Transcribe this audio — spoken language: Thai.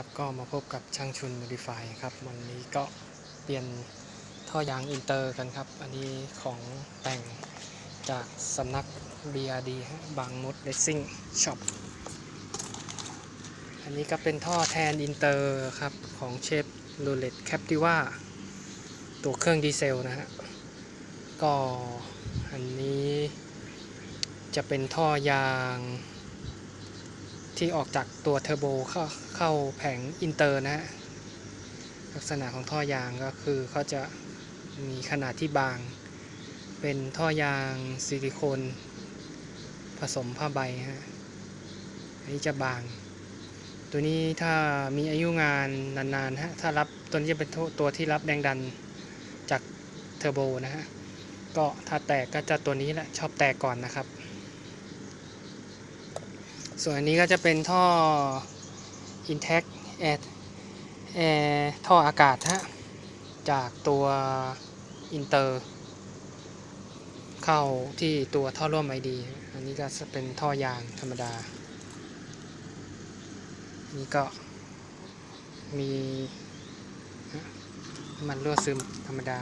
ครับก็มาพบกับช่างชุน Modify ครับ วันนี้ก็เปลี่ยนท่อยางอินเตอร์กันครับ อันนี้ของแต่งจากสำนัก BRD บางมด Racing Shop อันนี้ก็เป็นท่อแทนอินเตอร์ครับ ของเชฟโรเลตแคปติว่าตัวเครื่องดีเซลนะฮะ ก็อันนี้จะเป็นท่อยาง ที่ออกจากตัวเทอร์โบเข้าเข้าแผงอินเตอร์นะฮะลักษณะของท่อยางก็คือเขาจะมีขนาดที่บาง เป็นท่อยางซิลิโคนผสมผ้าใบฮะอันนี้จะบาง ตัวนี้ถ้ามีอายุงานนานๆฮะถ้ารับตัวนี้จะเป็นตัวตัวที่รับแรงดันจากเทอร์โบนะฮะก็ถ้าแตกก็จะตัวนี้แหละชอบแตกก่อนนะครับ ส่วนอันนี้ก็จะเป็นท่อ Intact Air ท่ออากาศฮะจากตัวอินเตอร์ เข้าที่ตัวท่อร่วมไอดี อันนี้ก็จะเป็นท่อยางธรรมดา นี่ก็มีมันรั่วซึมธรรมดา